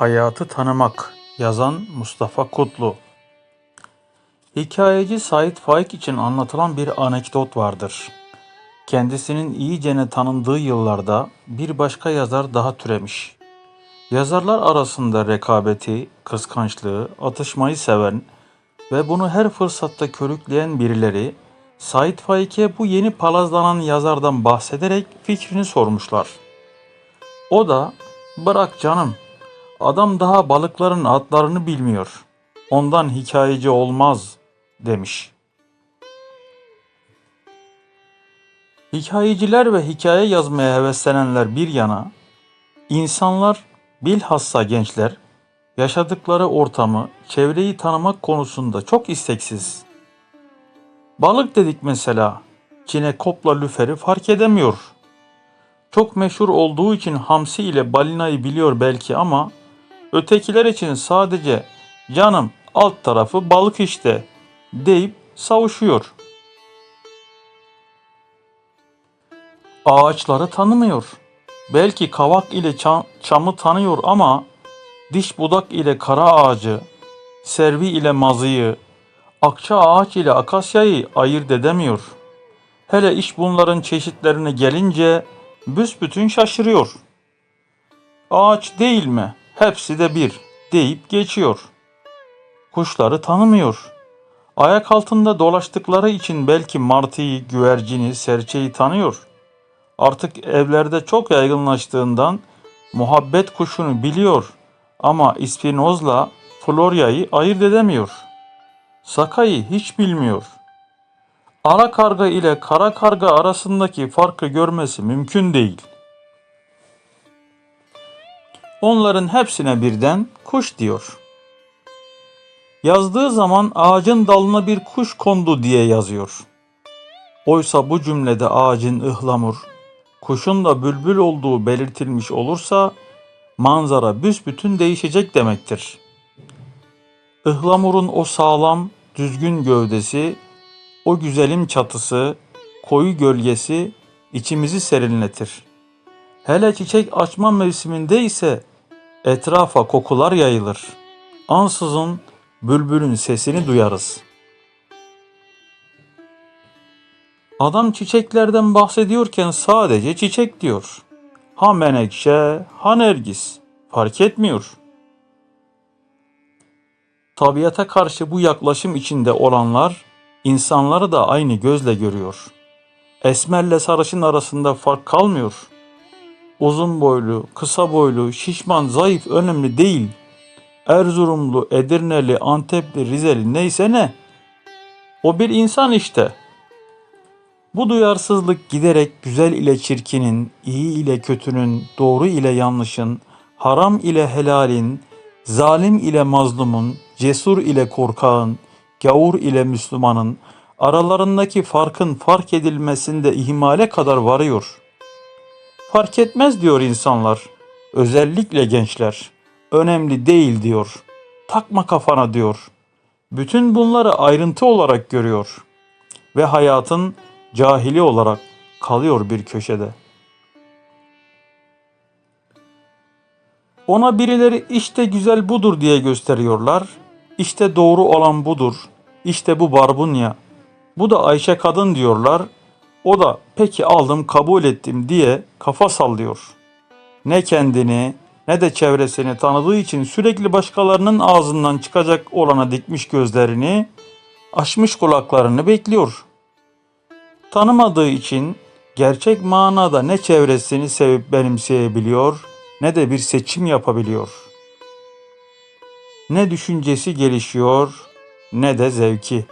Hayatı Tanımak Yazan Mustafa Kutlu Hikayeci Sait Faik için anlatılan bir anekdot vardır. Kendisinin iyicene tanındığı yıllarda bir başka yazar daha türemiş. Yazarlar arasında rekabeti, kıskançlığı, atışmayı seven ve bunu her fırsatta körükleyen birileri Sait Faik'e bu yeni palazlanan yazardan bahsederek fikrini sormuşlar. O da bırak canım adam daha balıkların adlarını bilmiyor. Ondan hikayeci olmaz demiş. Hikayeciler ve hikaye yazmaya heveslenenler bir yana, insanlar bilhassa gençler yaşadıkları ortamı, çevreyi tanımak konusunda çok isteksiz. Balık dedik mesela, Çinekopla lüferi fark edemiyor. Çok meşhur olduğu için hamsi ile balinayı biliyor belki ama ötekiler için sadece canım alt tarafı balık işte deyip savuşuyor. Ağaçları tanımıyor. Belki kavak ile çam, çamı tanıyor ama diş budak ile kara ağacı, servi ile mazıyı, akça ağaç ile akasyayı ayırt edemiyor. Hele iş bunların çeşitlerine gelince büsbütün şaşırıyor. Ağaç değil mi? Hepsi de bir deyip geçiyor. Kuşları tanımıyor. Ayak altında dolaştıkları için belki martıyı, güvercini, serçeyi tanıyor. Artık evlerde çok yaygınlaştığından muhabbet kuşunu biliyor ama ispinozla floryayı ayırt edemiyor. Sakayı hiç bilmiyor. Ala karga ile kara karga arasındaki farkı görmesi mümkün değil. Onların hepsine birden kuş diyor. Yazdığı zaman ağacın dalına bir kuş kondu diye yazıyor. Oysa bu cümlede ağacın ıhlamur, kuşun da bülbül olduğu belirtilmiş olursa manzara büsbütün değişecek demektir. Ihlamurun o sağlam, düzgün gövdesi, o güzelim çatısı, koyu gölgesi içimizi serinletir. Hele çiçek açma mevsiminde ise etrafa kokular yayılır. Ansızın bülbülün sesini duyarız. Adam çiçeklerden bahsediyorken sadece çiçek diyor. Ha menekşe, ha nergis. Fark etmiyor. Tabiata karşı bu yaklaşım içinde olanlar insanları da aynı gözle görüyor. Esmerle sarışın arasında fark kalmıyor. Uzun boylu, kısa boylu, şişman, zayıf önemli değil. Erzurumlu, Edirneli, Antepli, Rizeli neyse ne. O bir insan işte. Bu duyarsızlık giderek güzel ile çirkinin, iyi ile kötünün, doğru ile yanlışın, haram ile helalin, zalim ile mazlumun, cesur ile korkağın, gavur ile Müslümanın aralarındaki farkın fark edilmesinde ihmale kadar varıyor. Fark etmez diyor insanlar, özellikle gençler. Önemli değil diyor. Takma kafana diyor. Bütün bunları ayrıntı olarak görüyor ve hayatın cahili olarak kalıyor bir köşede. Ona birileri işte güzel budur diye gösteriyorlar. İşte doğru olan budur. İşte bu barbunya. Bu da Ayşe kadın diyorlar. O da peki aldım kabul ettim diye kafa sallıyor. Ne kendini ne de çevresini tanıdığı için sürekli başkalarının ağzından çıkacak olana dikmiş gözlerini, açmış kulaklarını bekliyor. Tanımadığı için gerçek manada ne çevresini sevip benimseyebiliyor ne de bir seçim yapabiliyor. Ne düşüncesi gelişiyor ne de zevki.